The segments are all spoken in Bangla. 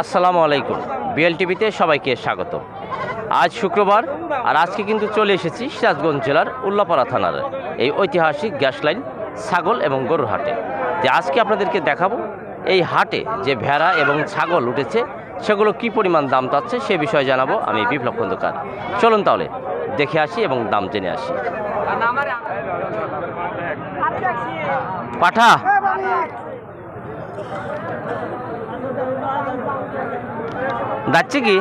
আসসালামু আলাইকুম। বিএল টিভিতে সবাইকে স্বাগত। আজ শুক্রবার, আর আজকে কিন্তু চলে এসেছি সিরাজগঞ্জ জেলার উল্লাপাড়া থানার এই ঐতিহাসিক গ্যাস লাইন ছাগল এবং গরুর হাটে। যে আজকে আপনাদেরকে দেখাবো এই হাটে যে ভেড়া এবং ছাগল উঠেছে, সেগুলো কি পরিমাণ দাম চাচ্ছে সে বিষয়ে জানাব আমি বিপ্লব খন্দকার। চলুন তাহলে, দেখে আসি এবং দাম জেনে আসি। পাঠা! যাচ্ছে কি?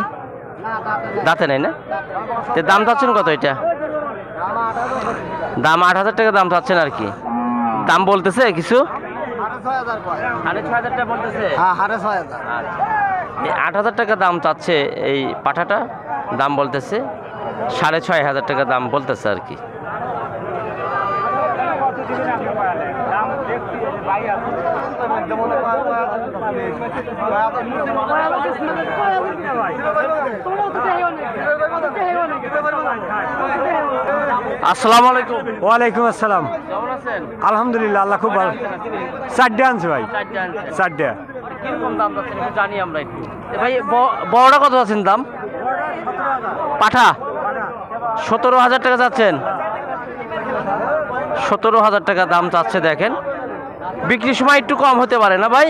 দাঁতে নাই না? তো দাম চাচ্ছেন কত এটা? দাম আট হাজার টাকা দাম চাচ্ছেন আর কি। দাম বলতেছে কিছু? সাড়ে ছয় হাজার টাকা বলতেছে? আচ্ছা। এই আট হাজার টাকা দাম চাচ্ছে এই পাঠাটা? দাম বলতেছে সাড়ে ছয় হাজার টাকা দাম বলতেছে আর কি। আসসালামু আলাইকুম। ওয়ালাইকুম আসসালাম। কেমন আছেন? আলহামদুলিল্লাহ আল্লাহ খুব ভালো। চারটে আনছে ভাই। চারটে কীরকম দাম যাচ্ছে জানি আমরা একটু। ভাই বড়টা কত আছেন দাম? পাঠা? সতেরো হাজার টাকা যাচ্ছেন। সতেরো হাজার টাকা দাম চাচ্ছে দেখেন। বিক্রির সময় একটু কম হতে পারে না ভাই?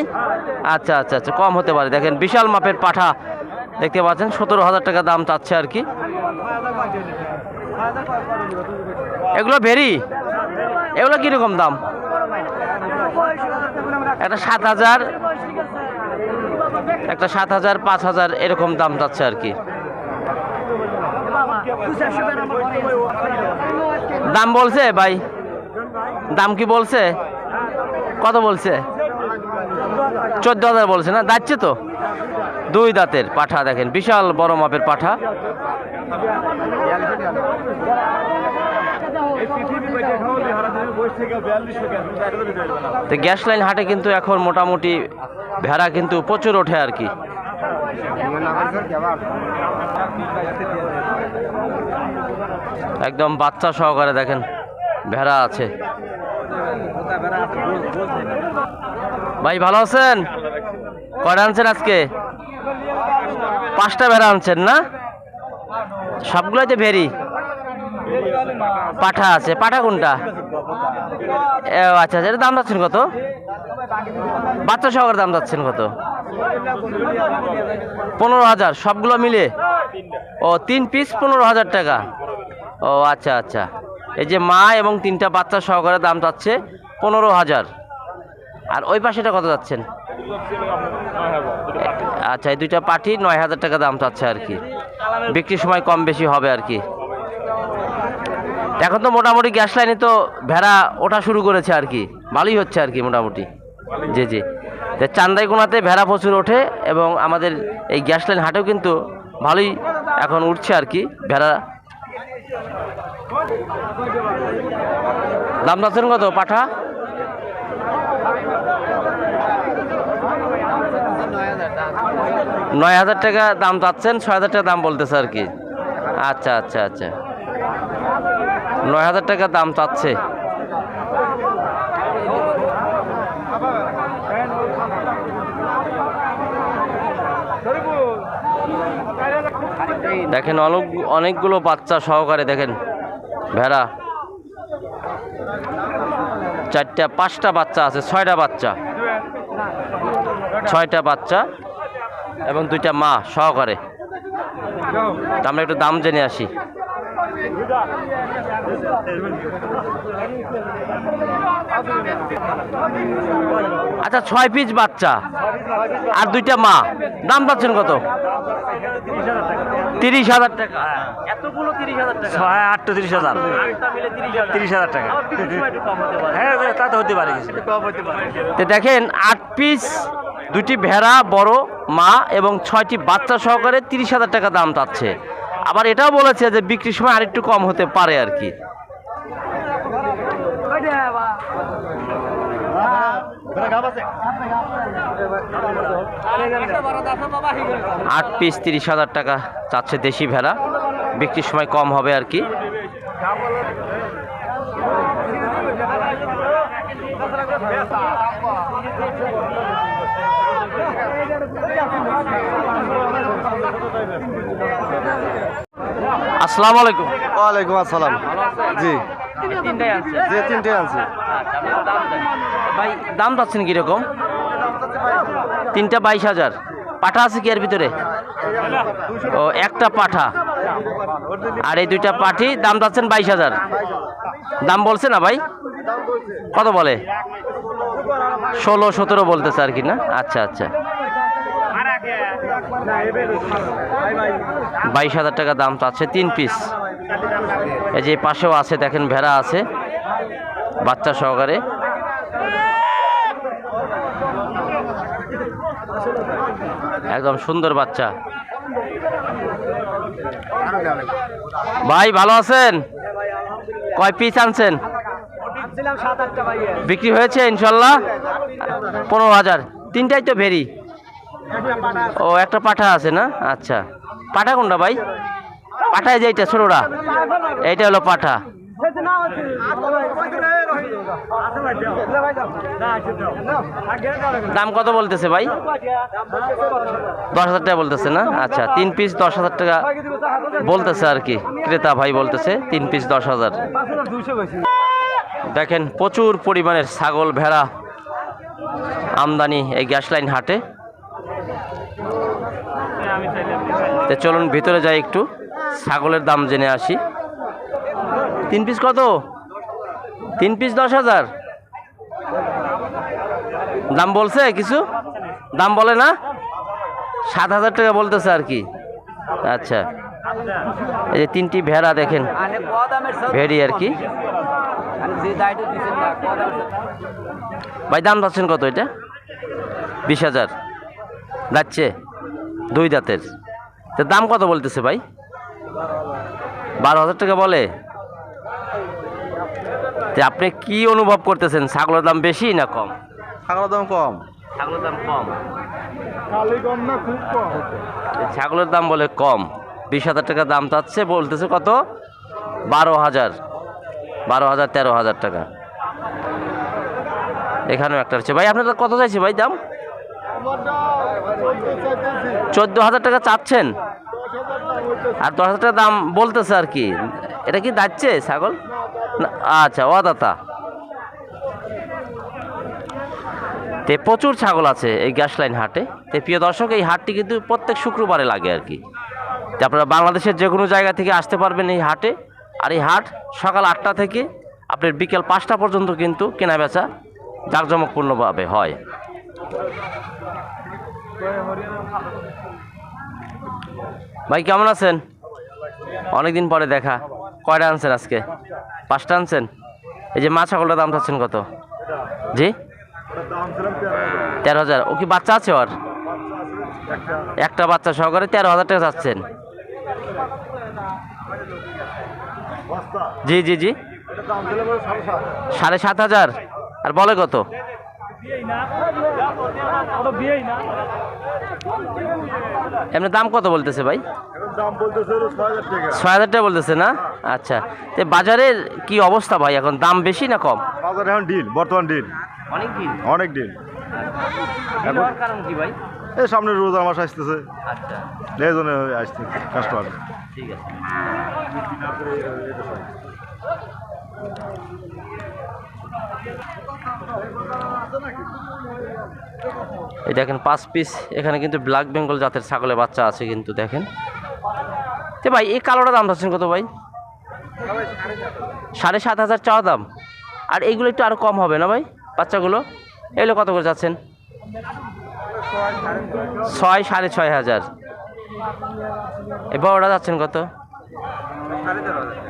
আচ্ছা আচ্ছা আচ্ছা কম হতে পারে। দেখেন, বিশাল মাপের পাঠা দেখতে পাচ্ছেন, সতেরো হাজার টাকা দাম চাচ্ছে আর কি। এগুলো ভেরি? এগুলো কীরকম দাম? একটা সাত হাজার, একটা সাত হাজার, পাঁচ হাজার এরকম দাম চাচ্ছে আর কি। দাম বলছে ভাই? দাম কি বলছে? কত বলছে? চোদ্দ হাজার বলছে না? যাচ্ছে তো? দুই দাঁতের পাঠা দেখেন, বিশাল বড় মাপের পাঠা। তো গ্যাস লাইন হাটে কিন্তু এখন মোটামুটি ভেড়া কিন্তু প্রচুর ওঠে আর কি। একদম বাচ্চা সহকারে দেখেন, ভেড়া আছে। ভাই, ভালো আছেন? কয়টা আনছেন আজকে? পাঁচটা ভেড়া আনছেন না? সবগুলোতে ভেরি পাঠা আছে। পাঠা কোনটা? আচ্ছা আচ্ছা এর দাম যাচ্ছেন কত? বাচ্চা সহকারে দাম যাচ্ছেন কত? পনেরো হাজার, সবগুলো মিলে? ও, তিন পিস পনেরো হাজার টাকা। ও আচ্ছা আচ্ছা। এই যে মা এবং তিনটা বাচ্চা সহকারে দাম যাচ্ছে। পনেরো হাজার। আর ওই পাশেটা কত যাচ্ছেন? আচ্ছা এই দুইটা পাঠি নয় হাজার টাকা দাম চাচ্ছে আর কি। বিক্রির সময় কম বেশি হবে আর কি। এখন তো মোটামুটি গ্যাস লাইনে তো ভেড়া ওঠা শুরু করেছে আর কি। ভালোই হচ্ছে আর কি মোটামুটি। জি জি। চান্দাইকোনাতে ভেড়া প্রচুর ওঠে এবং আমাদের এই গ্যাস লাইন হাটেও কিন্তু ভালোই এখন উঠছে আর কি ভেড়া। দাম যাচ্ছেন কত? পাঠা? নয় হাজার টাকা দাম চাচ্ছেন, ছয় হাজার টাকা দাম বলতেছে আর কি। আচ্ছা আচ্ছা আচ্ছা। নয় হাজার টাকা দাম চাচ্ছে। দেখেন অনেক অনেকগুলো বাচ্চা সহকারে দেখেন। ভেড়া। চারটা, পাঁচটা বাচ্চা আছে, ছয়টা বাচ্চা। ছয়টা বাচ্চা। এবং দুইটা মা সহকারে। আমরা একটু দাম জেনে আসি। আচ্ছা ছয় পিস বাচ্চা আর দুইটা মা। দাম পাচ্ছেন কত? তিরিশ হাজার টাকা। এতগুলো তিরিশ হাজার টাকা। ছয় আটটা তিরিশ হাজার। তিরিশ হাজার টাকা। হ্যাঁ তা তো হতে পারে তো দেখেন আট পিস দুটি ভেড়া, বড়, মা এবং ছয়টি বাচ্চা সহকারে তিরিশ হাজার টাকা দাম চাচ্ছে। আবার এটাও বলেছে যে বিক্রির সময় আরেকটু কম হতে পারে আর কি। আট পিস তিরিশ হাজার টাকা চাচ্ছে দেশি ভেড়া। বিক্রির সময় কম হবে আর কি। আসসালামু আলাইকুম। ওয়ালাইকুম আসসালাম। জি। আছে। যে তিনটে আনছি ভাই দাম পাচ্ছেন কীরকম? তিনটা বাইশ হাজার। পাঠা আছে কি এর ভিতরে? ও একটা পাঠা। আর এই দুইটা পাঠি দাম পাচ্ছেন বাইশ হাজার। দাম বলছে না ভাই? কত বলে? ষোলো সতেরো বলতেছে আর কি না? আচ্ছা আচ্ছা। বাইশ হাজার টাকা দাম চাচ্ছে তিন পিস এই যে পাশেও আছে দেখেন ভেড়া আছে বাচ্চা সহকারে। একদম সুন্দর বাচ্চা। ভাই ভালো আছেন? কয় পিস আনছেন? বিক্রি হয়েছে ইনশাল্লাহ? পনেরো হাজার। তিনটাই তো ভেরি ও, একটা পাঠা আছে না? আচ্ছা। পাঠা কোনটা ভাই? পাঠায় যেইটা ছোটরা। এইটা হলো পাঠা। দাম কত বলতেছে ভাই? দশ হাজার টাকা বলতেছে না? আচ্ছা তিন পিস দশ হাজার টাকা বলতেছে আর কি। ক্রেতা ভাই বলতেছে, তিন পিস দশ হাজার। দেখেন, প্রচুর পরিমাণের ছাগল, ভেড়া আমদানি এই গ্যাস লাইন হাটে। তো চলুন ভিতরে যাই একটু। ছাগলের দাম জেনে আসি। তিন পিস কত? তিন পিস দশ হাজার। দাম বলছে কিছু? দাম বলে না? সাত হাজার টাকা বলতেছে আর কি। আচ্ছা। এই যে তিনটি ভেড়া দেখেন। ভেড়ি আর কি। ভাই, দাম যাচ্ছেন কত এটা? বিশ হাজার। যাচ্ছে। দুই দাঁতের। তো দাম কত বলতেছে ভাই? বারো হাজার টাকা বলে। তো আপনি কি অনুভব করতেছেন? ছাগলের দাম বেশি না কম? ছাগলের দাম কম। ছাগলের দাম কম। ছাগলের দাম বলে কম। বিশ হাজার টাকা দাম চাচ্ছে বলতেছে কত? বারো হাজার। বারো হাজার তেরো হাজার টাকা। এখানেও একটা হচ্ছে ভাই আপনার কত চাইছে ভাই দাম? চোদ্দ হাজার টাকা চাচ্ছেন? আর দশ হাজার টাকা দাম বলতেছে আর কি। এটা কি যাচ্ছে ছাগল? আচ্ছা ও দাতা তে প্রচুর ছাগল আছে এই গ্যাস লাইন হাটে। তে প্রিয় দর্শক, এই হাটটি কিন্তু প্রত্যেক শুক্রবারে লাগে আর কি। আপনারা বাংলাদেশের যে কোনো জায়গা থেকে আসতে পারবেন এই হাটে। আর এই হাট সকাল আটটা থেকে আপনার বিকেল পাঁচটা পর্যন্ত কিন্তু কেনা বেচা জাঁকজমকপূর্ণভাবে হয়। ভাই, কেমন আছেন? অনেকদিন পরে দেখা। কয়টা আনছেন আজকে? পাঁচটা আনছেন? এই যে মাছ ছাগলটার দাম চাচ্ছেন কত? জি? তেরো হাজার। ও কি বাচ্চা আছে ওর? একটা বাচ্চা সহকারে তেরো হাজার টাকা চাচ্ছেন। জি জি জি। সাড়ে সাত হাজার। আর বলে কত? এমনি দাম কত বলতেছে ভাই? ছয় হাজার টাকা বলতেছে না? আচ্ছা। তো বাজারের কি অবস্থা ভাই? এখন দাম বেশি না কম? বাজার এখন ডিল বর্তমান ডিল অনেক দিন অনেক ডিল কারণ কি ভাই? এই সামনে রোজার মাস আসতেছে। আচ্ছা। এই জন্য আসতে কাস্টমার ঠিক আছে। এই দেখেন, পাঁচ পিস এখানে কিন্তু ব্ল্যাক বেঙ্গল জাতের ছাগলের বাচ্চা আছে কিন্তু, দেখেন। তো ভাই, এই কালোটা দাম চাচ্ছেন কত ভাই? সাড়ে সাত হাজার চাওয়া দাম। আর এইগুলো একটু আরও কম হবে না ভাই, বাচ্চাগুলো? এগুলো কত করে যাচ্ছেন? ছয়, সাড়ে ছয় হাজার। এই বড়টা যাচ্ছেন কত?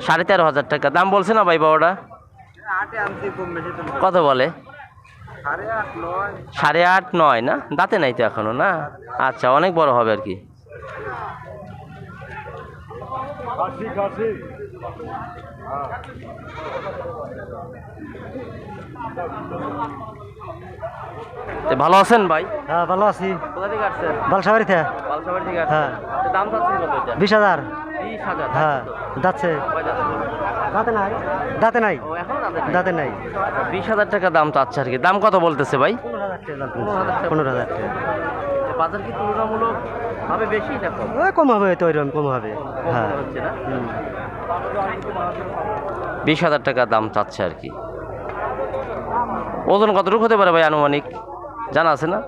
সাড়ে তেরো হাজার টাকা। দাম বলছে না ভাই বড়টা? কত বলে? সাড়ে আট নয়। না? দাঁতে নাই তো এখনও না? আচ্ছা অনেক বড় হবে আর কি। ভালো আছেন ভাই? হ্যাঁ ভালো আছি। কোথা থেকে আসছেন? বালসাবাড়িতে। বালসাবাড়ি থেকে হ্যাঁ। আসছেন দাম কত বিশ হাজার। বিশ হাজার হ্যাঁ যাচ্ছে। দাঁত? নাই? দাঁতে নাই? দাঁতে নাই? বিশ হাজার টাকা দাম চাচ্ছে আর কি। দাম কত বলতেছে ভাই? পনেরো হাজার টাকা বাজার কি তুলনামূলক ভাবে বেশি না কম? কম হবে তো ওইরকম কম হবে। হ্যাঁ। বিশ হাজার টাকা দাম চাচ্ছে আর কি। ওজন কতটুকু হতে পারে ভাই আনুমানিক? জানা আছে না?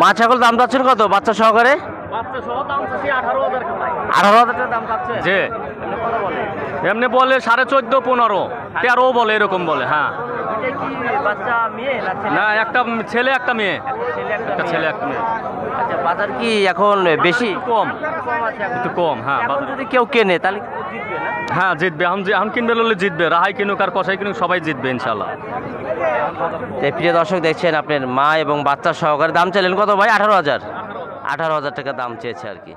মা ছাগল দাম চাচ্ছেন কত? বাচ্চা সহকারে? আঠারো হাজার দাম চাচ্ছে? যে এমনি বলে সাড়ে চোদ্দ পনেরো। তেরো বলে এরকম বলে হ্যাঁ। না একটা ছেলে একটা মেয়ে। একটা। ছেলে একটা মেয়ে। আচ্ছা বাজার কি এখন বেশি? কম। একটু কম হ্যাঁ বাজার- যদি কেউ কেনে তাহলে জিতবে হ্যাঁ জিতবে। এখন এখন কিনবে বললে জিতবে। রাহাই কিনুক আর কষাই কিনুক সবাই জিতবে ইনশাল্লাহ প্রিয় দর্শক, দেখছেন আপনার মা এবং বাচ্চা সহকারে দাম চাইলেন কত ভাই? আঠারো হাজার। আঠারো হাজার টাকা দাম চেয়েছে আর কি।